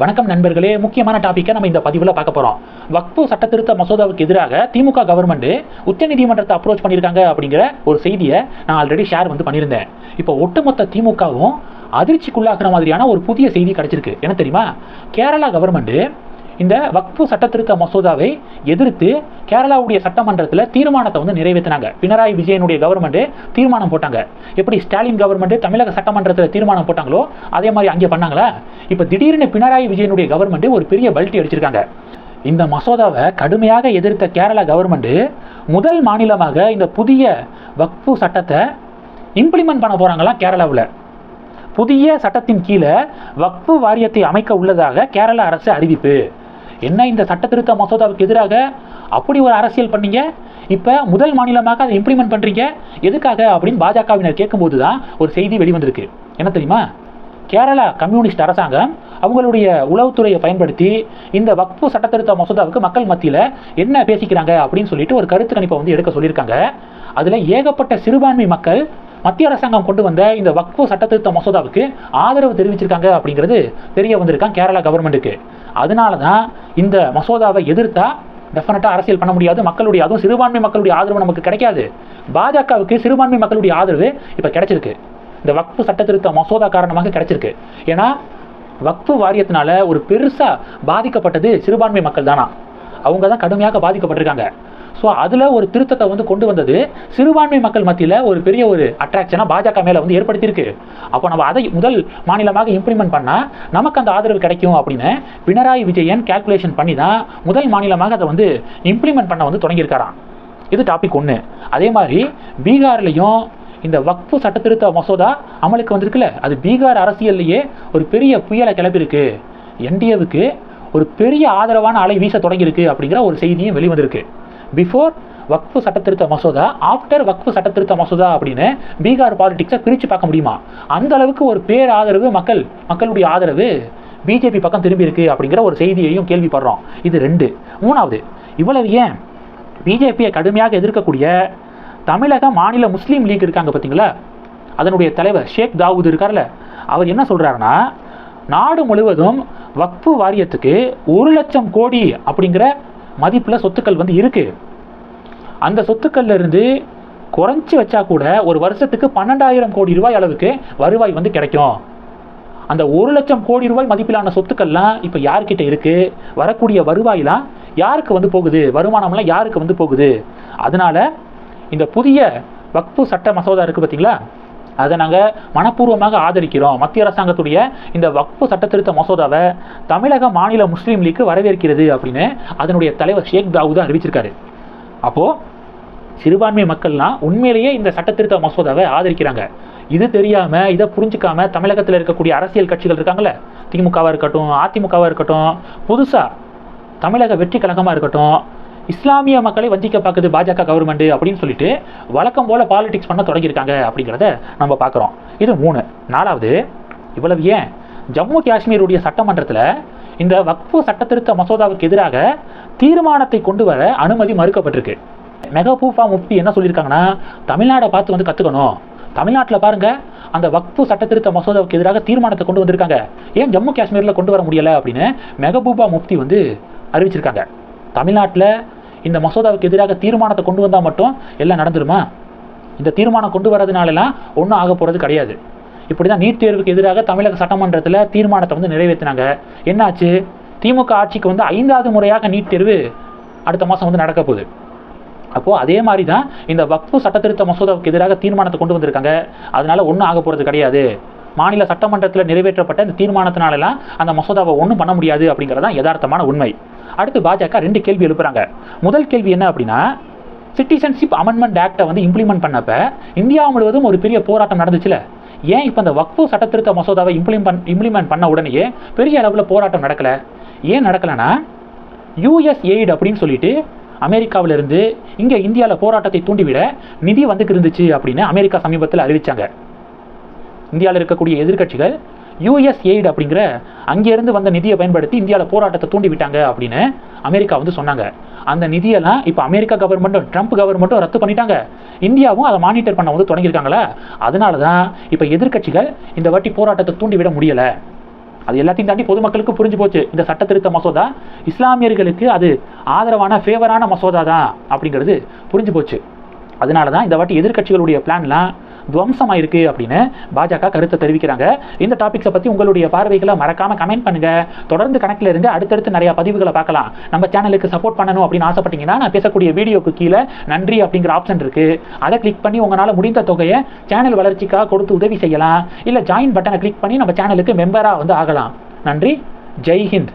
வணக்கம் நண்பர்களே முக்கியமான டாப்பிக்கை நம்ம இந்த பதிவில் பார்க்க போகிறோம் வக்ஃபு சட்டத்திருத்த மசோதாவுக்கு எதிராக திமுக கவர்மெண்ட் உச்சநீதிமன்றத்தை அப்ரோச் பண்ணியிருக்காங்க அப்படிங்கிற ஒரு செய்தியை நான் ஆல்ரெடி ஷேர் வந்து பண்ணியிருந்தேன். இப்போ ஒட்டுமொத்த திமுகவும் அதிர்ச்சிக்குள்ளாகிற மாதிரியான ஒரு புதிய செய்தி கிடைச்சிருக்கு. என்ன தெரியுமா? கேரளா கவர்மெண்ட்டு இந்த வக்ஃபு சட்டத்திருத்த மசோதாவை எதிர்த்து கேரளாவுடைய சட்டமன்றத்தில் தீர்மானத்தை வந்து நிறைவேற்றினாங்க பினராயி விஜயனுடைய கவர்மெண்ட் தீர்மானம் போட்டாங்க. எப்படி ஸ்டாலின் கவர்மெண்ட் தமிழக சட்டமன்றத்தில் தீர்மானம் போட்டாங்களோ அதே மாதிரி அங்கே பண்ணாங்களா? இப்போ திடீர்னு பினராயி விஜயனுடைய கவர்மெண்ட் ஒரு பெரிய பல்ட்டி அடிச்சிருக்காங்க. இந்த மசோதாவை கடுமையாக எதிர்த்த கேரளா கவர்மெண்ட் முதல் மாநிலமாக இந்த புதிய வக்ஃபு சட்டத்தை இம்ப்ளிமெண்ட் பண்ண போகிறாங்களாம் கேரளாவில். புதிய சட்டத்தின் கீழே வக்ஃபு வாரியத்தை அமைக்க உள்ளதாக கேரள அரசு அறிவிப்பு. என்ன இந்த சட்ட திருத்த மசோதாவுக்கு எதிராக அப்படி ஒரு அரசியல் பண்ணீங்க? இப்போ முதல் மாநிலமாக அதை இம்ப்ளிமெண்ட் பண்ணுறீங்க எதுக்காக அப்படின்னு பாஜகவினர் கேட்கும்போது தான் ஒரு செய்தி வெளிவந்திருக்கு. என்ன தெரியுமா? கேரளா கம்யூனிஸ்ட் அரசாங்கம் அவங்களுடைய உளவுத்துறையை பயன்படுத்தி இந்த வக்ஃபு சட்டத்திருத்த மசோதாவுக்கு மக்கள் மத்தியில் என்ன பேசிக்கிறாங்க அப்படின்னு சொல்லிட்டு ஒரு கருத்து கணிப்பை வந்து எடுக்க சொல்லியிருக்காங்க. அதில் ஏகப்பட்ட சிறுபான்மை மக்கள் மத்திய அரசாங்கம் கொண்டு வந்த இந்த வக்ஃபு சட்டத்திருத்த மசோதாவுக்கு ஆதரவு தெரிவிச்சிருக்காங்க அப்படிங்கிறது தெரிய வந்திருக்கான் கேரளா கவர்மெண்ட்டுக்கு. அதனால தான் இந்த மசோதாவை எதிர்த்தா டெஃபினட்டாக அரசியல் பண்ண முடியாது. மக்களுடைய அதுவும் சிறுபான்மை மக்களுடைய ஆதரவு நமக்கு கிடைக்காது. பாஜகவுக்கு சிறுபான்மை மக்களுடைய ஆதரவு இப்போ கிடைச்சிருக்கு. இந்த வக்ஃபு சட்டத்திருத்த மசோதா காரணமாக கிடைச்சிருக்கு. ஏன்னா வக்ஃபு வாரியத்தினால ஒரு பெருசாக பாதிக்கப்பட்டது சிறுபான்மை மக்கள் தானா? அவங்க தான் கடுமையாக பாதிக்கப்பட்டிருக்காங்க. ஸோ அதில் ஒரு திருத்தத்தை வந்து கொண்டு வந்தது சிறுபான்மை மக்கள் மத்தியில் ஒரு பெரிய ஒரு அட்ராக்ஷனாக பாஜக மேலே வந்து ஏற்படுத்தியிருக்கு. அப்போ நம்ம அதை முதல் மாநிலமாக இம்ப்ளிமெண்ட் பண்ணால் நமக்கு அந்த ஆதரவு கிடைக்கும் அப்படின்னு பினராயி விஜயன் கால்குலேஷன் பண்ணி தான் முதல் மாநிலமாக அதை வந்து இம்ப்ளிமெண்ட் பண்ண வந்து தொடங்கியிருக்காராம். இது டாபிக் ஒன்று அதே மாதிரி பீகார்லேயும் இந்த வக்ஃபு சட்டத்திருத்த மசோதா அமலுக்கு வந்திருக்குல்ல அது பீகார் அரசியல்லையே ஒரு பெரிய புயலை கிளப்பியிருக்கு. என்டிஏவுக்கு ஒரு பெரிய ஆதரவான அலை வீச தொடங்கியிருக்கு அப்படிங்கிற ஒரு செய்தியும் வெளிவந்திருக்கு. பிஃபோர் வக்ஃபு சட்டத்திருத்த மசோதா ஆஃப்டர் வக்ஃபு சட்டத்திருத்த மசோதா அப்படின்னு பீகார் பாலிடிக்ஸை பிரித்து பார்க்க முடியுமா? அந்த அளவுக்கு ஒரு பேர் ஆதரவு மக்கள் மக்களுடைய ஆதரவு பிஜேபி பக்கம் திரும்பி இருக்கு அப்படிங்கிற ஒரு செய்தியையும் கேள்விப்படுறோம். இது ரெண்டு. மூணாவது இவ்வளவு ஏன் பிஜேபியை கடுமையாக எதிர்க்கக்கூடிய தமிழக மாநில முஸ்லீம் லீக் இருக்காங்க பார்த்தீங்களா? அதனுடைய தலைவர் ஷேக் தாவூத் இருக்கார்ல. அவர் என்ன சொல்கிறாருன்னா நாடு முழுவதும் வக்ஃபு வாரியத்துக்கு ஒரு லட்சம் கோடி அப்படிங்கிற மதிப்பில் சொத்துக்கள் வந்து இருக்குது அந்த சொத்துக்கள்ல இருந்து வச்சா கூட ஒரு வருஷத்துக்கு பன்னெண்டாயிரம் கோடி ரூபாய் அளவுக்கு வருவாய் வந்து கிடைக்கும். அந்த ஒரு லட்சம் கோடி ரூபாய் மதிப்பிலான சொத்துக்கள்லாம் இப்போ யார்கிட்ட இருக்கு? வரக்கூடிய வருவாயெல்லாம் யாருக்கு வந்து போகுது? வருமானம்லாம் யாருக்கு வந்து போகுது? அதனால இந்த புதிய வக்ஃபு சட்ட மசோதா இருக்குது பார்த்தீங்களா அதை நாங்கள் மனப்பூர்வமாக ஆதரிக்கிறோம். மத்திய அரசாங்கத்துடைய இந்த வக்ஃபு சட்டத்திருத்த மசோதாவை தமிழக மாநில முஸ்லீம் லீக் வரவேற்கிறது அப்படின்னு அதனுடைய தலைவர் ஷேக் தாவூதா அறிவிச்சிருக்காரு. அப்போது சிறுபான்மை மக்கள்லாம் உண்மையிலேயே இந்த சட்டத்திருத்த மசோதாவை ஆதரிக்கிறாங்க. இது தெரியாமல் இதை புரிஞ்சுக்காம தமிழகத்தில் இருக்கக்கூடிய அரசியல் கட்சிகள் இருக்காங்களே திமுகவாக இருக்கட்டும் அதிமுகவாக இருக்கட்டும் புதுசாக தமிழக வெற்றி கழகமாக இருக்கட்டும் இஸ்லாமிய மக்களை வஞ்சிக்க பார்க்குது பாஜக கவர்மெண்ட் அப்படின்னு சொல்லிட்டு வழக்கம் போல் பாலிடிக்ஸ் பண்ண தொடங்கியிருக்காங்க அப்படிங்கிறத நம்ம பார்க்குறோம் இது மூணு. நாலாவது இவ்வளவு ஏன்? ஜம்மு காஷ்மீருடைய சட்டமன்றத்தில் இந்த வக்ஃபு சட்டத்திருத்த மசோதாவுக்கு எதிராக தீர்மானத்தை கொண்டு வர அனுமதி மறுக்கப்பட்டிருக்கு. மெகபூஃபா முஃப்தி என்ன சொல்லியிருக்காங்கன்னா தமிழ்நாடை பார்த்து வந்து கற்றுக்கணும் தமிழ்நாட்டில் பாருங்க அந்த வக்ஃபு சட்டத்திருத்த மசோதாவுக்கு எதிராக தீர்மானத்தை கொண்டு வந்திருக்காங்க. ஏன் ஜம்மு காஷ்மீரில் கொண்டு வர முடியலை அப்படின்னு மெகபூபா முஃப்தி வந்து அறிவிச்சிருக்காங்க. தமிழ்நாட்டில் இந்த மசோதாவுக்கு எதிராக தீர்மானத்தை கொண்டு வந்தால் மட்டும் எல்லாம் நடந்துருமா? இந்த தீர்மானம் கொண்டு வரதுனாலலாம் ஒன்றும் ஆக போகிறது கிடையாது. இப்படி தான் நீட் தேர்வுக்கு எதிராக தமிழக சட்டமன்றத்தில் தீர்மானத்தை வந்து நிறைவேற்றினாங்க. என்னாச்சு? திமுக ஆட்சிக்கு வந்து ஐந்தாவது முறையாக நீட் தேர்வு அடுத்த மாதம் வந்து நடக்க போகுது. அப்போது அதே மாதிரி தான் இந்த வக்ஃபு சட்டத்திருத்த மசோதாவுக்கு எதிராக தீர்மானத்தை கொண்டு வந்திருக்காங்க. அதனால ஒன்றும் ஆக போகிறது கிடையாது. மாநில சட்டமன்றத்தில் நிறைவேற்றப்பட்ட இந்த தீர்மானத்தினாலலாம் அந்த மசோதாவை ஒன்றும் பண்ண முடியாது அப்படிங்கிறதான் யதார்த்தமான உண்மை. அடுத்து பாஜக ரெண்டு கேள்வி எழுப்புறாங்க. முதல் கேள்வி என்ன அப்படின்னா சிட்டிசன்ஷிப் அமெண்ட்மெண்ட் ஆக்டை வந்து இம்ப்ளிமெண்ட் பண்ணப்ப இந்தியா முழுவதும் ஒரு பெரிய போராட்டம் நடந்துச்சுல? ஏன் இப்போ இந்த வக்ஃபு சட்டத்திருத்த மசோதாவை இம்ப்ளிமெண்ட் இம்ப்ளிமெண்ட் பண்ண உடனேயே பெரிய அளவில் போராட்டம் நடக்கலை? ஏன் நடக்கலைன்னா யூஎஸ் அப்படின்னு சொல்லிட்டு அமெரிக்காவிலிருந்து இங்கே இந்தியாவில் போராட்டத்தை தூண்டிவிட நிதி வந்துக்கு இருந்துச்சு அப்படின்னு அமெரிக்கா சமீபத்தில் அறிவிச்சாங்க. இந்தியாவில் இருக்கக்கூடிய எதிர்க்கட்சிகள் யூஎஸ் எய்டு அப்படிங்கிற அங்கேருந்து வந்த நிதியை பயன்படுத்தி இந்தியாவில் போராட்டத்தை தூண்டி விட்டாங்க அப்படின்னு அமெரிக்கா வந்து சொன்னாங்க. அந்த நிதியெல்லாம் இப்போ அமெரிக்கா கவர்மெண்ட்டும் ட்ரம்ப் கவர்மெண்ட்டும் ரத்து பண்ணிட்டாங்க. இந்தியாவும் அதை மானிட்டர் பண்ண வந்து தொடங்கியிருக்காங்களா? அதனால தான் இப்போ எதிர்க்கட்சிகள் இந்த வாட்டி போராட்டத்தை தூண்டி விட முடியலை. அது எல்லாத்தையும் தாண்டி பொதுமக்களுக்கு புரிஞ்சு போச்சு. இந்த சட்ட திருத்த மசோதா இஸ்லாமியர்களுக்கு அது ஆதரவான ஃபேவரான மசோதா தான் அப்படிங்கிறது புரிஞ்சு போச்சு. அதனால தான் இந்த வாட்டி எதிர்க்கட்சிகளுடைய பிளான்லாம் துவம்சமாயிருக்கு அப்படின்னு பாஜக கருத்தை தெரிவிக்கிறாங்க. இந்த டாபிக்ஸை பற்றி உங்களுடைய பார்வைகளை மறக்காம கமெண்ட் பண்ணுங்கள் தொடர்ந்து கணக்கில் இருங்க அடுத்தடுத்து நிறையா பதிவுகளை பார்க்கலாம். நம்ம சேனலுக்கு சப்போர்ட் பண்ணணும் அப்படின்னு ஆசைப்பட்டீங்கன்னா நான் பேசக்கூடிய வீடியோக்கு கீழே நன்றி அப்படிங்கிற ஆப்ஷன் இருக்குது அதை கிளிக் பண்ணி உங்களால் முடிந்த தொகையை சேனல் வளர்ச்சிக்காக கொடுத்து உதவி செய்யலாம். இல்லை ஜாயின் பட்டனை கிளிக் பண்ணி நம்ம சேனலுக்கு மெம்பராக வந்து ஆகலாம். நன்றி. ஜெய் ஹிந்த்.